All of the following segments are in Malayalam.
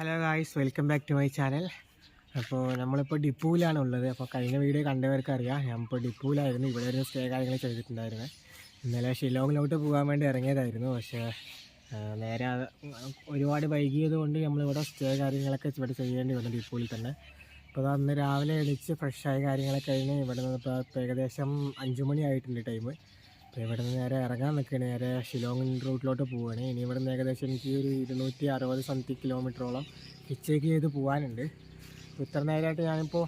Hello guys welcome back to my channel അപ്പോൾ നമ്മളിപ്പോൾ ഡിപ്പൂലാണ് ഉള്ളത് അപ്പോൾ കഴിഞ്ഞ വീഡിയോ കണ്ടവർക്ക് അറിയാം ഞാനിപ്പോൾ ഡിപ്പൂലായിരുന്നു. ഇവിടെ ഒരു സ്റ്റേ കാര്യങ്ങൾ ചെയ്തിട്ടുണ്ടായിരുന്നു. ഇന്നലെ ഷിലോങ്ങിലോട്ട് പോകാൻ വേണ്ടി ഇറങ്ങിയതായിരുന്നു. പക്ഷേ നേരെ ഒരുപാട് വൈകിയത് കൊണ്ട് നമ്മളിവിടെ സ്റ്റേ കാര്യങ്ങളൊക്കെ ഇവിടെ ചെയ്യേണ്ടി വന്നു ഡിപ്പൂലിൽ തന്നെ. അപ്പോൾ അന്ന് രാവിലെ എണീച്ച് ഫ്രഷായ കാര്യങ്ങളൊക്കെ കഴിഞ്ഞ് ഇവിടെ നിന്ന് ഇപ്പോൾ ഏകദേശം അഞ്ച് മണി ആയിട്ടുണ്ട് ടൈം അപ്പോൾ ഇവിടെ നിന്ന് നേരെ ഇറങ്ങാൻ നിൽക്കുകയാണ് നേരെ ഷിലോങ് റൂട്ടിലോട്ട് പോവുകയാണ് ഇനി ഇവിടെ നിന്ന് ഏകദേശം എനിക്ക് ഒരു ഇരുന്നൂറ്റി അറുപത് സംതിങ് കിലോമീറ്ററോളം ഹിച്ചേക്ക് ചെയ്ത് പോകാനുണ്ട് അപ്പോൾ ഇത്ര നേരമായിട്ട് ഞാനിപ്പോൾ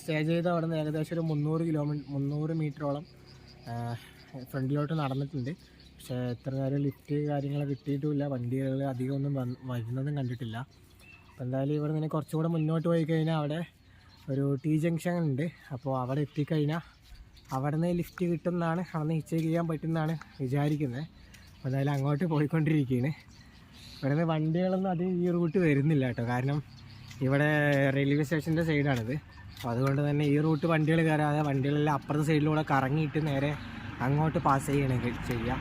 സ്റ്റേ ചെയ്ത് അവിടെ നിന്ന് ഏകദേശം ഒരു മുന്നൂറ് കിലോമീറ്റർ മുന്നൂറ് മീറ്ററോളം ഫ്രണ്ടിലോട്ട് നടന്നിട്ടുണ്ട്. പക്ഷേ ഇത്ര നേരം ലിഫ്റ്റ് കാര്യങ്ങൾ കിട്ടിയിട്ടുമില്ല. വണ്ടികൾ അധികം ഒന്നും വന്ന് വരുന്നതും കണ്ടിട്ടില്ല. അപ്പോൾ എന്തായാലും ഇവിടെ നിന്ന് കുറച്ചും കൂടെ മുന്നോട്ട് പോയി കഴിഞ്ഞാൽ അവിടെ ഒരു ടി ജംഗ്ഷൻ ഉണ്ട്. അപ്പോൾ അവിടെ എത്തിക്കഴിഞ്ഞാൽ അവിടെ നിന്ന് ലിഫ്റ്റ് കിട്ടുന്നതാണ് അവിടെ നിന്ന് ഹിച്ചേക്ക് ചെയ്യാൻ പറ്റുന്നതാണ് വിചാരിക്കുന്നത് അപ്പോൾ എന്തായാലും അങ്ങോട്ട് പോയിക്കൊണ്ടിരിക്കുകയാണ് ഇവിടെ നിന്ന് വണ്ടികളൊന്നും അത് ഈ റൂട്ട് വരുന്നില്ല കേട്ടോ. കാരണം ഇവിടെ റെയിൽവേ സ്റ്റേഷന്റെ സൈഡാണിത് അപ്പോൾ അതുകൊണ്ട് തന്നെ ഈ റൂട്ട് വണ്ടികൾ കയറാതെ വണ്ടികളെല്ലാം അപ്പുറത്തെ സൈഡിലൂടെ കറങ്ങിയിട്ട് നേരെ അങ്ങോട്ട് പാസ് ചെയ്യണമെങ്കിൽ ചെയ്യാം.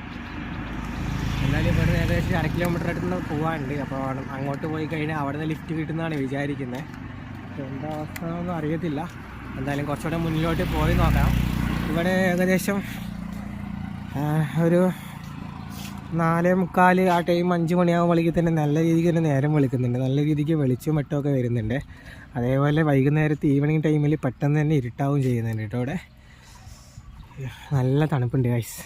എന്നാലും ഇവിടെ ഏകദേശം അര കിലോമീറ്റർ അടുത്ത് പോകാനുണ്ട് അപ്പോൾ അങ്ങോട്ട് പോയി കഴിഞ്ഞാൽ അവിടെ നിന്ന് ലിഫ്റ്റ് കിട്ടുന്നതാണ് വിചാരിക്കുന്നത് എന്താ അവസ്ഥ എന്നൊന്നും അറിയത്തില്ല. എന്തായാലും കുറച്ചുകൂടെ മുന്നിലോട്ട് പോയി നോക്കാം. ഇവിടെ ഏകദേശം ഒരു നാലേ മുക്കാൽ ആ ടൈം അഞ്ച് മണിയാകുമ്പോഴേക്ക് തന്നെ നല്ല രീതിക്ക് തന്നെ നേരം വെളുക്കുന്നുണ്ട്. നല്ല രീതിക്ക് വെളിച്ചം വെട്ടമൊക്കെ വരുന്നുണ്ട്. അതേപോലെ വൈകുന്നേരത്ത് ഈവനിങ് ടൈമിൽ പെട്ടെന്ന് തന്നെ ഇരുട്ടാവും ചെയ്യുന്നുണ്ട് കേട്ടോ ഇവിടെ നല്ല തണുപ്പുണ്ട് ഗൈസ്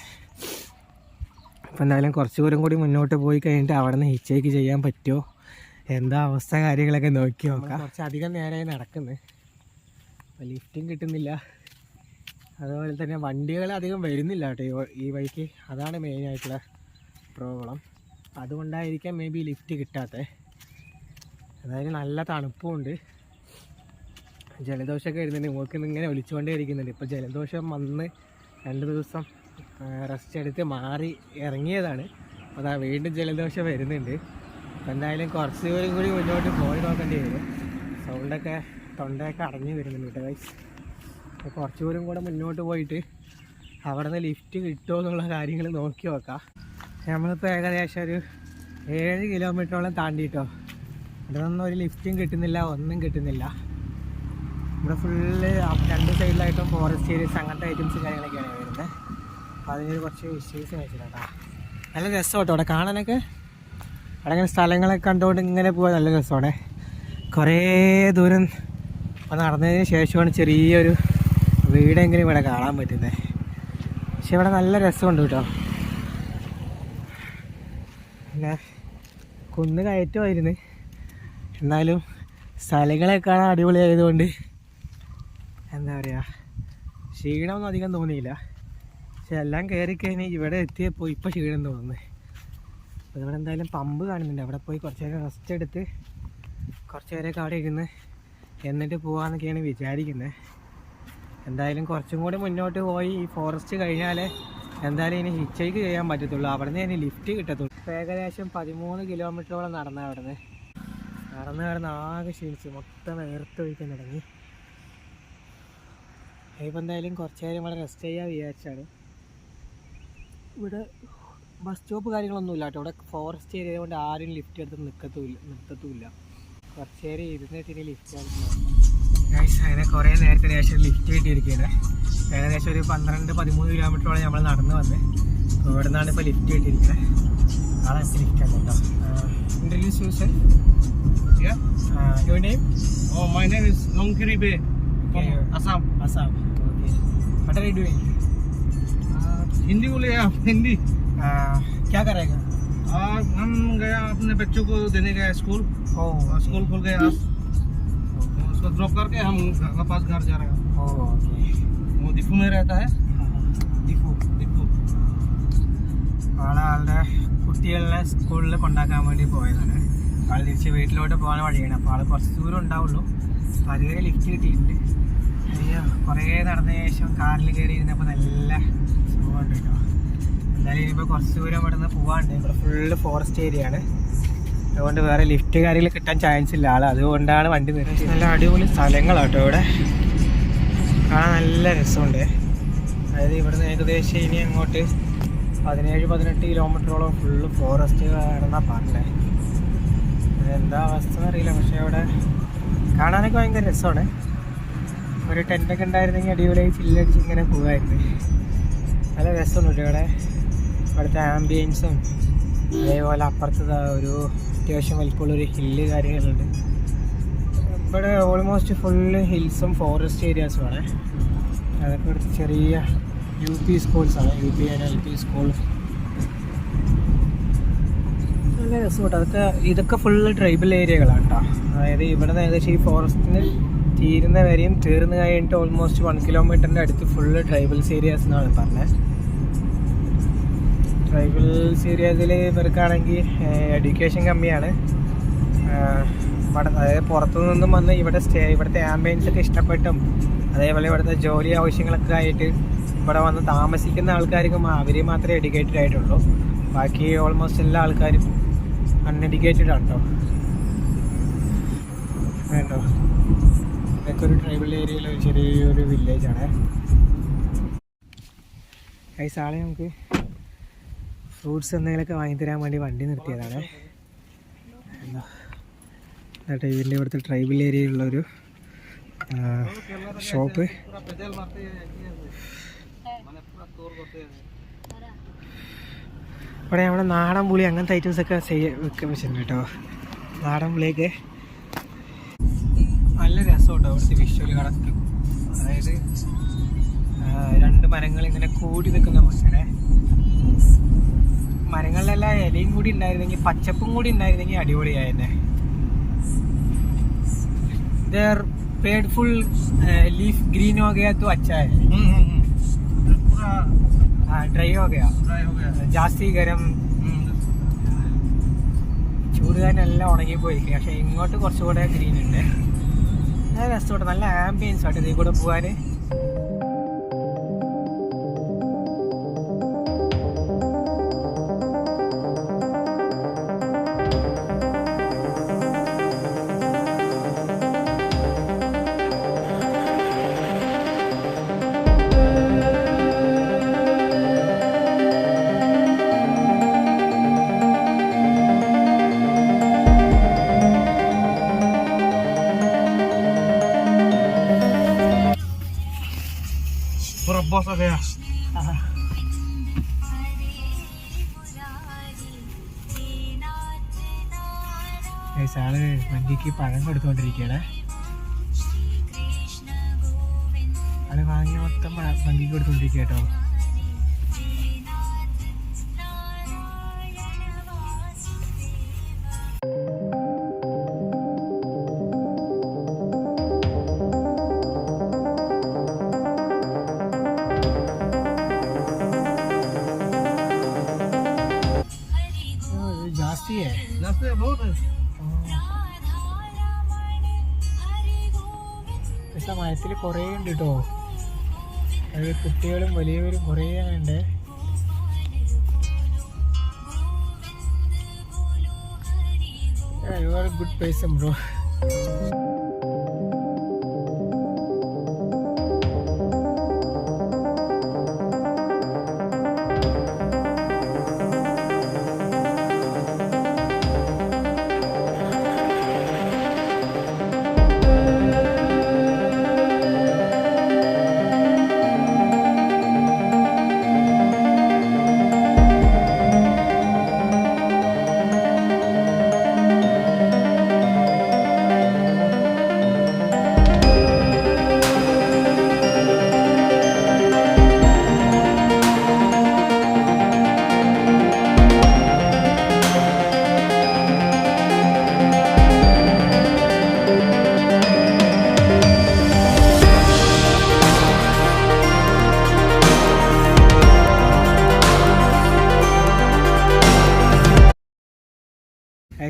അപ്പോൾ എന്തായാലും കുറച്ച് ദൂരം കൂടി മുന്നോട്ട് പോയി കഴിഞ്ഞിട്ട് അവിടെ നിന്ന് ഹിച്ചേക്ക് ചെയ്യാൻ പറ്റുമോ? എന്താ അവസ്ഥ കാര്യങ്ങളൊക്കെ നോക്കി നോക്കാം. കുറച്ച് അധികം നേരമായി നടക്കുന്നത് അപ്പോൾ ലിഫ്റ്റും കിട്ടുന്നില്ല. അതുപോലെ തന്നെ വണ്ടികൾ അധികം വരുന്നില്ല കേട്ടോ ഈ വഴിക്ക്. അതാണ് മെയിനായിട്ടുള്ള പ്രോബ്ലം അതുകൊണ്ടായിരിക്കാം മേ ബി ലിഫ്റ്റ് കിട്ടാത്തത് അതായത് നല്ല തണുപ്പുമുണ്ട്. ജലദോഷമൊക്കെ വരുന്നുണ്ട്. നിന്ന് ഇങ്ങനെ ഒലിച്ചുകൊണ്ടേ ഇരിക്കുന്നുണ്ട് ഇപ്പോൾ ജലദോഷം വന്ന് രണ്ട് ദിവസം റെസ്റ്റ് എടുത്ത് മാറി ഇറങ്ങിയതാണ്. അപ്പോൾ അതാ വീണ്ടും ജലദോഷം വരുന്നുണ്ട്. അപ്പോൾ എന്തായാലും കുറച്ച് കൂടി മുന്നോട്ട് പോയി നോക്കേണ്ടി വരും. സൗണ്ടൊക്കെ തൊണ്ടയൊക്കെ അടഞ്ഞു വരുന്നുണ്ട് കേട്ടോ ഗൈസ് അപ്പോൾ കുറച്ച് ദൂരം കൂടെ മുന്നോട്ട് പോയിട്ട് അവിടെ നിന്ന് ലിഫ്റ്റ് കിട്ടുമോ എന്നുള്ള കാര്യങ്ങൾ നോക്കി നോക്കാം. നമ്മളിപ്പോൾ ഏകദേശം ഒരു ഏഴ് കിലോമീറ്ററോളം താണ്ടിട്ടോ. ഇവിടെ നിന്നും ഒരു ലിഫ്റ്റും കിട്ടുന്നില്ല ഒന്നും കിട്ടുന്നില്ല. ഇവിടെ ഫുള്ള് രണ്ട് സൈഡിലായിട്ടും ഫോറസ്റ്റ് ഏരിയസ് അങ്ങനത്തെ ഐറ്റംസ് കാര്യങ്ങളൊക്കെയാണ് വരുന്നത്. അപ്പോൾ അതിനൊരു കുറച്ച് ഇഷ്യൂസ് വെച്ചിട്ടാ നല്ല രസമാണ് കേട്ടോ അവിടെ കാണാനൊക്കെ. അവിടെ ഇങ്ങനെ സ്ഥലങ്ങളൊക്കെ കണ്ടുകൊണ്ട് ഇങ്ങനെ പോകാൻ നല്ല രസമാണ്. കുറേ ദൂരം നടന്നതിന് ശേഷമാണ് ചെറിയൊരു വീടെങ്കിലും ഇവിടെ കാണാൻ പറ്റുന്നത് പക്ഷെ ഇവിടെ നല്ല രസമുണ്ട് കേട്ടോ. പിന്നെ കുന്ന് കയറ്റമായിരുന്നു. എന്നാലും സ്ഥലങ്ങളെ കാണാൻ അടിപൊളിയായതുകൊണ്ട് എന്താ പറയുക ക്ഷീണമൊന്നും അധികം തോന്നിയില്ല. പക്ഷെ എല്ലാം കയറി കഴിഞ്ഞ് ഇവിടെ എത്തിയപ്പോൾ ഇപ്പോൾ ക്ഷീണം തോന്നുന്നു. അപ്പോൾ ഇവിടെ എന്തായാലും പമ്പ് കാണുന്നുണ്ട്. അവിടെ പോയി കുറച്ച് നേരം റെസ്റ്റ് എടുത്ത് കുറച്ച് നേരമൊക്കെ അവിടെ ഇരുന്ന് എന്നിട്ട് പോകാമെന്നൊക്കെയാണ് വിചാരിക്കുന്നത് എന്തായാലും കുറച്ചും കൂടി മുന്നോട്ട് പോയി. ഈ ഫോറസ്റ്റ് കഴിഞ്ഞാലേ എന്തായാലും ഇനി ഹിച്ചൈക്ക് ചെയ്യാൻ പറ്റത്തുള്ളൂ. അവിടെ നിന്ന് ഇനി ലിഫ്റ്റ് കിട്ടത്തുള്ളൂ. ഏകദേശം പതിമൂന്ന് കിലോമീറ്ററോളം നടന്ന അവിടെ നിന്ന് നടന്ന് കിടന്ന് ആകെ ക്ഷീണിച്ച്. മൊത്തം വേർത്ത് ഒഴിക്കാൻ തുടങ്ങി. ഇപ്പം എന്തായാലും കുറച്ച് നേരം ഇവിടെ റെസ്റ്റ് ചെയ്യാൻ വിചാരിച്ചാണ്. ഇവിടെ ബസ് സ്റ്റോപ്പ് കാര്യങ്ങളൊന്നും ഇല്ല കേട്ടോ. ഇവിടെ ഫോറസ്റ്റ് ഏരിയ കൊണ്ട് ആരും ലിഫ്റ്റ് എടുത്ത് നിൽക്കത്തുമില്ല നിർത്തത്തുമില്ല കുറച്ച് നേരം ഇരുന്നിട്ട് ഇനി ലിഫ്റ്റ് അങ്ങനെ കുറേ നേരത്തിന് ശേഷം ലിഫ്റ്റ് കിട്ടിയിരിക്കുകയാണ് ഏകദേശം ഒരു പന്ത്രണ്ട് പതിമൂന്ന് കിലോമീറ്ററോളം നമ്മൾ നടന്നു വന്ന് അപ്പോൾ ഇവിടെ നിന്നാണ് ഇപ്പോൾ ലിഫ്റ്റ് കിട്ടിയിരിക്കുന്നത് ആളെ ലിഫ്റ്റ് ആണ് കേട്ടോ interviews use Yeah. Your name Oh, my name is Longkiri Bay from Okay. Assam. Assam. Okay. What are you doing? Uh, Hindi बोले आप हिंदी Uh, क्या करेगा और हम गया अपने बच्चों को देने गया स्कूल Oh, और स्कूल खुल गया आज तो उसको ड्रॉप करके हम घर- वापस घर जा रहे हैं Oh, okay. वो दिफू में रहता है ദിപ്പു दिफू ആളെ ആളുടെ കുട്ടികളെ സ്കൂളിൽ കൊണ്ടാക്കാൻ വേണ്ടി പോയതാണ് ആൾ തിരിച്ച് വീട്ടിലോട്ട് പോകാൻ വഴിയാണ് അപ്പോൾ ആൾ കുറച്ച് ദൂരം ഉണ്ടാവുള്ളൂ അപ്പോൾ അതുവരെ ലിഫ്റ്റ് കിട്ടിയിട്ടുണ്ട് അയ്യോ കുറേ നടന്ന ശേഷം കാറിൽ കയറി ഇരുന്നപ്പോൾ നല്ല സുഖമുണ്ട് കേട്ടോ എന്തായാലും ഇനിയിപ്പോൾ കുറച്ച് ദൂരം ഇവിടെ നിന്ന് പോകാണ്ട് ഇവിടെ ഫുള്ള് ഫോറസ്റ്റ് ഏരിയ ആണ് അതുകൊണ്ട് വേറെ ലിഫ്റ്റ് കാര്യങ്ങൾ കിട്ടാൻ ചാൻസ് ഇല്ല. ആൾ അതുകൊണ്ടാണ് വണ്ടി നിർത്തി നല്ല അടിപൊളി സ്ഥലങ്ങളാട്ടോ ഇവിടെ. കാണാൻ നല്ല രസമുണ്ട്. അതായത് ഇവിടുന്ന് ഏകദേശം ഇനി അങ്ങോട്ട് പതിനേഴ് പതിനെട്ട് കിലോമീറ്ററോളം ഫുള്ള് ഫോറസ്റ്റ് കാണുന്ന പറഞ്ഞത് എന്താ അവസ്ഥ അറിയില്ല പക്ഷേ ഇവിടെ കാണാനൊക്കെ ഭയങ്കര രസമാണ്. ഒരു ടെന്റൊക്കെ ഉണ്ടായിരുന്നെങ്കിൽ അടിപൊളിയായി ചില്ലടിച്ച് ഇങ്ങനെ പോകുമായിരുന്നു നല്ല രസമുണ്ട് ഇവിടെ. ഇവിടുത്തെ ആംബിയൻസും അതേപോലെ അപ്പുറത്തത് ഒരു അത്യാവശ്യം വലിപ്പമുള്ളൊരു ഹില്ല് കാര്യങ്ങളുണ്ട്. ഇവിടെ ഓൾമോസ്റ്റ് ഫുള്ള് ഹിൽസും ഫോറസ്റ്റ് ഏരിയാസുമാണ് അതൊക്കെ ഒരു ചെറിയ U P സ്കൂൾസാണ് U P and L P school നല്ല രസമുണ്ട് അതൊക്കെ ഇതൊക്കെ ഫുള്ള് ട്രൈബൽ ഏരിയകളാണ് കേട്ടോ അതായത് ഇവിടെ നിന്ന് ഏകദേശം ഈ ഫോറസ്റ്റിന് തീരുന്ന വരെയും തീർന്ന് കഴിഞ്ഞിട്ട് ഓൾമോസ്റ്റ് വൺ കിലോമീറ്ററിന്റെ അടുത്ത് ഫുള്ള് ട്രൈബൽസ് ഏരിയാസ് എന്നാണ് പറഞ്ഞത്. ട്രൈബൽസ് ഏരിയാസിൽ ഇവർക്കാണെങ്കിൽ എഡ്യൂക്കേഷൻ കമ്മിയാണ്. അതായത് പുറത്തു നിന്നും വന്ന് ഇവിടെ സ്റ്റേ ഇവിടുത്തെ ആംബിയൻസൊക്കെ ഇഷ്ടപ്പെട്ടും അതേപോലെ ഇവിടുത്തെ ജോലി ആവശ്യങ്ങളൊക്കെ ആയിട്ട് ഇവിടെ വന്ന് താമസിക്കുന്ന ആൾക്കാർക്ക് അവർ മാത്രമേ എഡ്യൂക്കേറ്റഡ് ആയിട്ടുള്ളൂ. ബാക്കി ഓൾമോസ്റ്റ് എല്ലാ ആൾക്കാരും അൺഎഡ്യൂക്കേറ്റഡ് ആണ് കേട്ടോ വേണ്ടോ? ഇതൊക്കെ ഒരു ട്രൈബൽ ഏരിയയിലെ ചെറിയൊരു വില്ലേജാണ് ഐസാളെ നമുക്ക് ഫ്രൂട്ട്സ് എന്തെങ്കിലുമൊക്കെ വാങ്ങിത്തരാൻ വേണ്ടി വണ്ടി നിർത്തിയതാണ്. എന്താ എന്നിട്ട് ഇതിന്റെ ഇവിടുത്തെ ട്രൈബൽ ഏരിയയിലുള്ളൊരു ഷോപ്പ്. ഇവിടെ നമ്മുടെ നാടൻ പുളി അങ്ങനത്തെ ഐറ്റംസൊക്കെ ചെയ്യ വെക്കാൻ വെച്ചിട്ടുണ്ട് കേട്ടോ. നാടൻ പുളിയൊക്കെ നല്ല രസമുണ്ടോ അവിടുത്തെ വിഷ്വൽ കടക്കും അതായത് രണ്ട് മരങ്ങൾ ഇങ്ങനെ കൂടി നിൽക്കുന്ന മനുഷ്യനെ മരങ്ങളിലെല്ലാം ഇലയും കൂടി ഉണ്ടായിരുന്നെങ്കിൽ പച്ചപ്പും കൂടി ഉണ്ടായിരുന്നെങ്കിൽ അടിപൊളിയായിരുന്നെ देयर पेड़ फुल लीफ ग्रीन हो गया तो अच्छा है हम्म, हम्म, हम्म। पूरा हाँ ड्राई हो गया ड्राई हो गया है ജാസ്തി ഗരം हम्म, ചൂട് തന്നെ എല്ലാം ഉണങ്ങിപ്പോയി പക്ഷെ ഇങ്ങോട്ട് കുറച്ചുകൂടെ ഗ്രീൻ ഉണ്ട് നല്ല രസമുണ്ട് നല്ല ആംബിയൻസ് ആയിട്ട് ഇതിൽ കൂടെ പോകാൻ ആൾ വണ്ടിക്ക് പഴം കൊടുത്തോണ്ടിരിക്കുകയാണ് ആൾ വാങ്ങിയ മൊത്തം വണ്ടിക്ക് കൊടുത്തോണ്ടിരിക്കുക കേട്ടോ. മരത്തിൽ കുറേ ഉണ്ട് കേട്ടോ അത് കുട്ടികളും വലിയവരും കുറേ ഉണ്ട്. ഗുഡ് പേഴ്സൺ ബ്രോ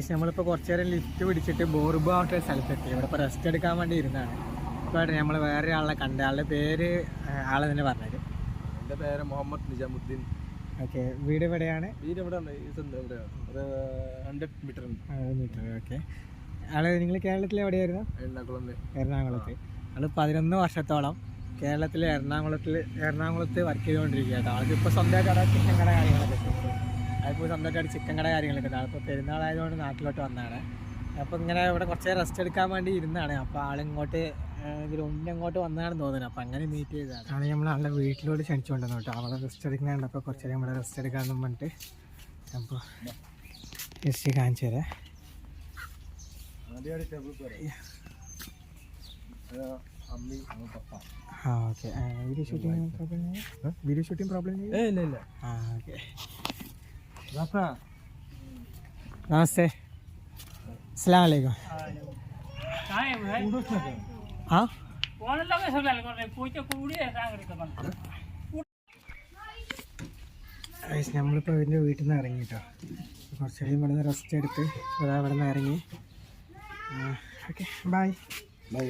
ഏകദേശം നമ്മളിപ്പോൾ കുറച്ച് നേരം ലിഫ്റ്റ് പിടിച്ചിട്ട് ബോർബ ആയിട്ടൊരു സ്ഥലത്തെത്തി. ഇവിടെ ഇപ്പോൾ റെസ്റ്റ് എടുക്കാൻ വേണ്ടി ഇരുന്നാണ്. ഇപ്പോൾ നമ്മൾ വേറെ ആളെ കണ്ട ആളുടെ പേര് ആളെ തന്നെ പറഞ്ഞത് എന്റെ പേര് മുഹമ്മദ് നിജാമുദ്ദീൻ. ഓക്കെ വീട് എവിടെയാണ്? വീട് ഒരു ഹൺഡ്രഡ് മീറ്റർ മീറ്റർ ഓക്കെ. ആൾ നിങ്ങൾ കേരളത്തിൽ എവിടെയായിരുന്നു? എറണാകുളം എറണാകുളത്ത്. ആൾ പതിനൊന്ന് വർഷത്തോളം കേരളത്തിൽ എറണാകുളത്തിൽ എറണാകുളത്ത് വർക്ക് ചെയ്തുകൊണ്ടിരിക്കുകയാണ് ആൾക്ക് ഇപ്പോൾ സ്വന്തമായിട്ട് അവിടെ കട കാര്യങ്ങളൊക്കെ അതിപ്പോൾ സ്വന്തമായിട്ട് ചിക്കൻ കട കാര്യങ്ങളൊക്കെ ഉണ്ട്. അപ്പോൾ പെരുന്നാളായതുകൊണ്ട് നാട്ടിലോട്ട് വന്നതാണ്. അപ്പോൾ ഇങ്ങനെ ഇവിടെ കുറച്ച് റെസ്റ്റ് എടുക്കാൻ വേണ്ടി ഇരുന്നാണ്. അപ്പോൾ ആളിങ്ങോട്ട് ഗ്രൗണ്ടിന്റെ അങ്ങോട്ട് വന്നതാണെന്ന് തോന്നുന്നത് അപ്പോൾ അങ്ങനെ മീറ്റ് ചെയ്തതാണ്. ആണ് നമ്മൾ ആളുടെ വീട്ടിലോട്ട് ക്ഷണിച്ചുകൊണ്ടെന്ന് കേട്ടോ. അവളെ റെസ്റ്റ് എടുക്കുന്നുണ്ട്. അപ്പോൾ കുറച്ച് നേരം ഇവിടെ റെസ്റ്റ് എടുക്കാമെന്ന് പറഞ്ഞിട്ട് അപ്പോൾ ജസ്റ്റ് കാണിച്ചു തരാം. ആ okay video shooting video shooting problem ഇല്ല ഇല്ല. ആ ഓക്കെ നമസ്തേ. അസ്സാം വലൈക്കും ആ നമ്മളിപ്പോൾ ഇതിന്റെ വീട്ടിൽ നിന്ന് ഇറങ്ങി കേട്ടോ കുറച്ച് കഴിയും ഇവിടെ നിന്ന് റെസ്റ്റ് എടുത്ത് അതാ ഇവിടെ നിന്ന് ഇറങ്ങി ഓക്കെ ബായ് ബൈ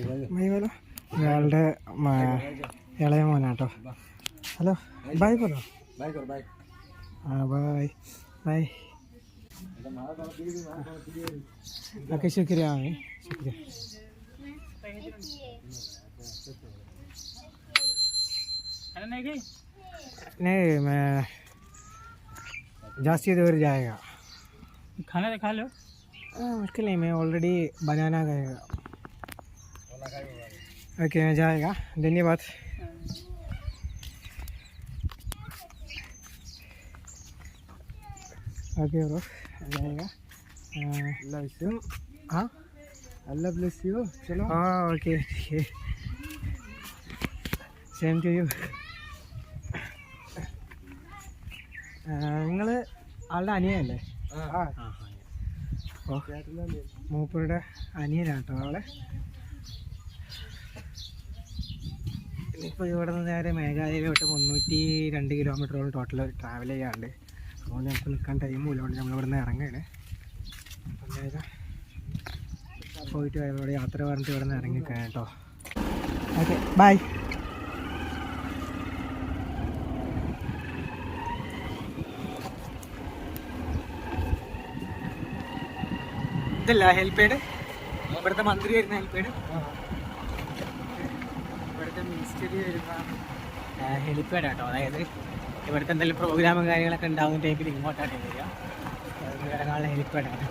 പോലോ ഇയാളുടെ ഇളയ മോനാട്ടോ. ഹലോ ബൈ പോലോ ബൈ ബൈ बाय शुक्रिया हमें शुक्रिया। नहीं मैं जास्ती दूर जाएगा। खाना तो खा लो मुश्किल नहीं मैं ऑलरेडी बनाना गएगा ओके मैं जाएगा। धन्यवाद। ഓക്കെ നിങ്ങൾ ആളുടെ അനിയല്ലേ അപ്പോൾ മൂപ്പരുടെ അനിയനാണ് ആളെ. ഇപ്പൊ ഇവിടെ നിന്ന് നേരെ മേഘാലയയിലോട്ട് മുന്നൂറ്റി രണ്ട് കിലോമീറ്ററോളം ടോട്ടൽ ട്രാവൽ ചെയ്യാണ്ട് അതുകൊണ്ട് നമുക്ക് നിൽക്കാൻ ടൈം ഇല്ലാണ്ട് നമ്മൾ ഇവിടെ നിന്ന് ഇറങ്ങുകയാണ്. അതായത് പോയിട്ട് ഇവിടെ യാത്ര പറഞ്ഞിട്ട് ഇവിടെ നിന്ന് ഇറങ്ങിക്കാൻ കേട്ടോ. ഓക്കെ ബൈ ഇതല്ല ഹെൽപ്പേഡ് ഇവിടുത്തെ മന്ത്രി വരുന്ന ഹെൽപ്പേഡ് ഇവിടുത്തെ മിനിസ്റ്ററി വരുന്ന ഹെലിപ്പാഡ് കേട്ടോ. അതായത് ഇവിടുത്തെ എന്തെങ്കിലും പ്രോഗ്രാമും കാര്യങ്ങളൊക്കെ ഉണ്ടാകുന്ന ടൈപ്പിൽ ഇങ്ങോട്ടാണ് വരിക അത് ഇറങ്ങാനുള്ള ഹെലിപ്പാഡാണ്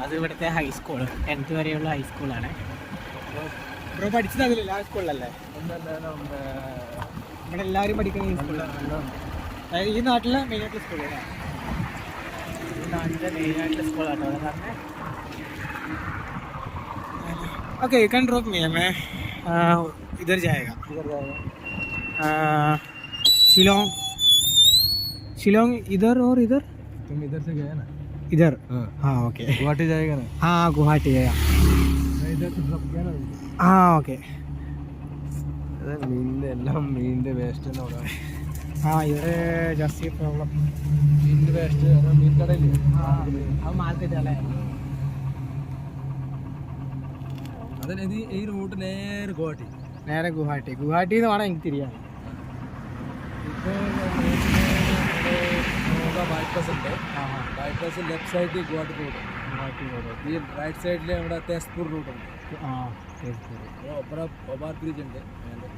അത് ഇവിടുത്തെ ഹൈസ്കൂൾ ടെൻത്ത് വരെയുള്ള ഹൈസ്കൂളാണ് അപ്പോൾ ബ്രോ പഠിച്ചത് അതിലല്ല ആ സ്കൂളിലല്ലേ ഇവിടെ എല്ലാവരും പഠിക്കുന്ന ഈ സ്കൂളിലാണ് അതായത് ഈ നാട്ടിലെ മെയിനായിട്ടുള്ള സ്കൂളാണ് ഈ നാട്ടിലെ മെയിനായിട്ടുള്ള സ്കൂളാട്ടോ അത് കാരണം okay you can drop me मैं आ, इधर जाएगा इधर जाएगा आ, शिलोंग शिलोंग इधर और इधर तुम इधर से गए ना इधर हां हाँ ओके गुवाहाटी जाएगा ना हाँ गुवाहाटी है मैं इधर से ड्रॉप किया ना हाँ ओके അതെ മീനിന്റെ എല്ലാം മീനിന്റെ വേസ്റ്റ് തന്നെ അവിടെ हाँ इधर जैसी प्रॉब्लम മീനിന്റെ വേസ്റ്റ് മീൻ കടയില്ലേ अब मार्केट वाला है അതിന് ഇത് ഈ റൂട്ട് നേരെ ഗുവാഹട്ടി നേരെ ഗുവാഹട്ടി ഗുവാഹട്ടി എന്ന് വേണം എനിക്ക് തിരിയാൻ ഇപ്പോൾ ബൈപ്പാസ് ഉണ്ട്. ബൈപ്പാസ് ലെഫ്റ്റ് സൈഡിൽ ഗോട്ട് റോഡ് ഈ റൈറ്റ് സൈഡിൽ നമ്മുടെ തേസ്പൂർ റൂട്ട് ഉണ്ട്. ഒബാർ ബ്രിഡ്ജ് ഉണ്ട്.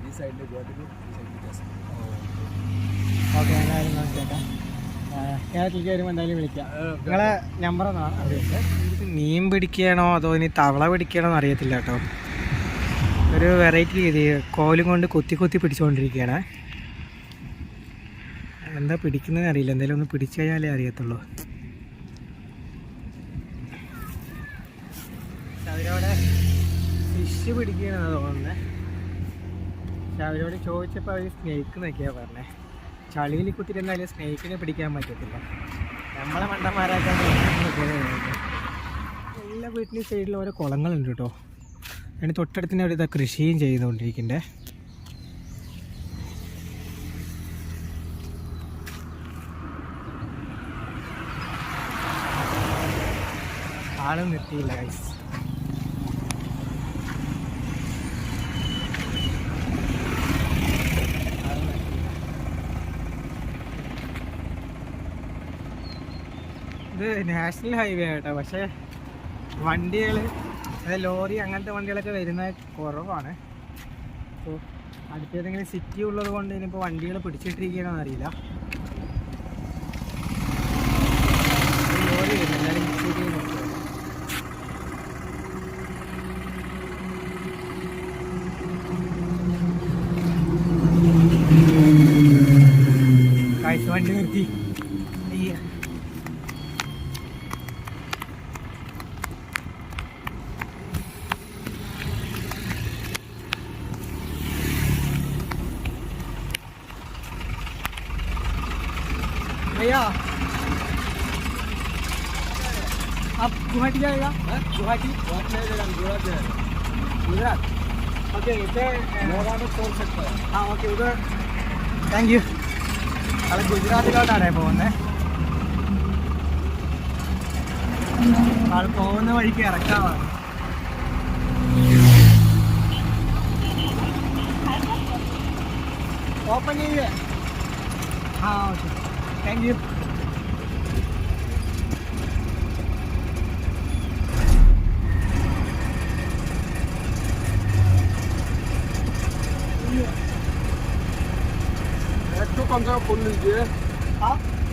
ഈ സൈഡിൽ ഗുവാഹട്ടി റോഡ് ഈ സൈഡിൽ തേസ്പൂർ. ഓക്കെ എന്തായാലും നോക്കിയേക്കാം വിളിക്കാം. നിങ്ങളെ നമ്പർ ഒന്നാണ് മീൻ പിടിക്കണോ അതോ ഇനി തവള പിടിക്കണോ എന്ന് അറിയത്തില്ല കേട്ടോ. ഒരു വെറൈറ്റി രീതി കോലും കൊണ്ട് കൊത്തി കൊത്തി പിടിച്ചുകൊണ്ടിരിക്കുകയാണ് എന്താ പിടിക്കുന്നതെന്ന് അറിയില്ല. എന്തായാലും ഒന്ന് പിടിച്ചു കഴിഞ്ഞാലേ അറിയത്തുള്ളൂ. അവരവിടെ ഫിഷ് പിടിക്കുകയാണെന്നാണ് തോന്നുന്നത് പക്ഷെ അവരോട് ചോദിച്ചപ്പോൾ അവർ സ്നേക്ക് എന്നൊക്കെയാണ് പറഞ്ഞത് ചളിയിൽ കുത്തിയിട്ട് എന്തായാലും സ്നേക്കിനെ പിടിക്കാൻ പറ്റത്തില്ല. നമ്മളെ മണ്ടന്മാരാക്കാൻ എല്ലാ വീട്ടിന്റെ സൈഡിലും ഓരോ കുളങ്ങളുണ്ട് കേട്ടോ. അതിന് തൊട്ടടുത്തിന് അവർ ഇതാ കൃഷിയും ചെയ്തുകൊണ്ടിരിക്കണ്ടേ ആളും നിർത്തിയില്ല ഗൈസ് ഇത് നാഷണൽ ഹൈവേ കേട്ടോ പക്ഷേ വണ്ടികൾ അതായത് ലോറി അങ്ങനത്തെ വണ്ടികളൊക്കെ വരുന്ന കുറവാണ്. അപ്പോൾ അടുത്തേതെങ്കിലും സിറ്റി ഉള്ളത് കൊണ്ട് ഇനിയിപ്പോൾ വണ്ടികൾ പിടിച്ചിട്ടിരിക്കണമെന്ന് അറിയില്ല ഒരു ലോറി വരുന്നു എല്ലാവരും മിക്സ് ചെയ്ത് നോക്കിയത്. भैया आप गुवाहाटी जाएगा गुवाहाटी गुजरात ओके इधर छोड़ सकता है ആ ഓക്കെ ഇത് താങ്ക് യു അത് ഗുജറാത്തിലോട്ടാണ് പോകുന്നത് ആൾ പോകുന്ന വഴിക്ക് ഇറക്കാമാണ് ഓപ്പൺ ചെയ്യേ ആ ഓക്കെ Thank you. कौन सा खोल लीजिए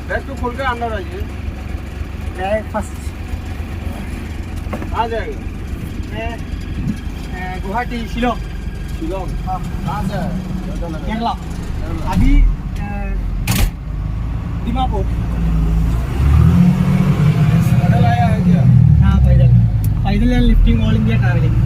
बैग तो खोल के अंदर आइए बैग फर्स्ट आ जाएगा गुवाहाटी शिलोंग शिलोंग हाँ कहाँ से केरला अभी ദിമാപൂർ പൈതൽ പൈതലാണ് ലിഫ്റ്റിംഗ് ഓൾ ഇന്ത്യ ട്രാവലിംഗ്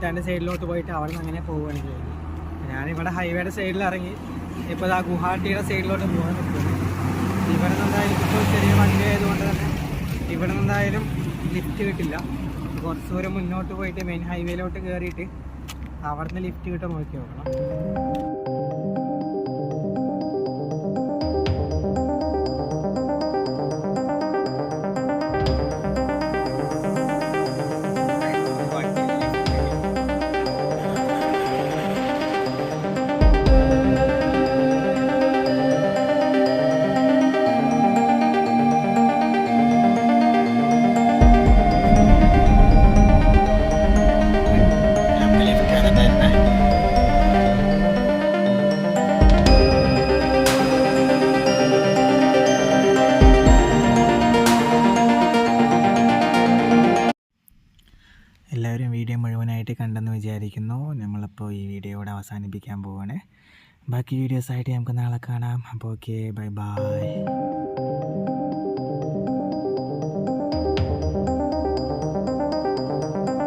ഭൂട്ടാന്റെ സൈഡിലോട്ട് പോയിട്ട് അവിടെ നിന്ന് അങ്ങനെ പോവുകയാണ് ചെയ്യുന്നത് ഞാനിവിടെ ഹൈവേയുടെ സൈഡിൽ ഇറങ്ങി ഇപ്പോൾ ആ ഗുവാഹട്ടിയുടെ സൈഡിലോട്ട് പോകാൻ പറ്റുന്നത് ഇവിടെ നിന്നായാലും ഇപ്പോൾ ചെറിയ വണ്ടി ആയതുകൊണ്ട് തന്നെ ഇവിടെ നിന്നായാലും ലിഫ്റ്റ് കിട്ടില്ല. കുറച്ച് ദൂരം മുന്നോട്ട് പോയിട്ട് മെയിൻ ഹൈവേയിലോട്ട് കയറിയിട്ട് അവിടുന്ന് ലിഫ്റ്റ് കിട്ടാൻ നോക്കി നോക്കണം അവസാനിപ്പിക്കാൻ പോവാണ്. ബാക്കി വീഡിയോസായിട്ട് നമുക്ക് നാളെ കാണാം. അപ്പോൾ ഓക്കെ ബൈ ബൈ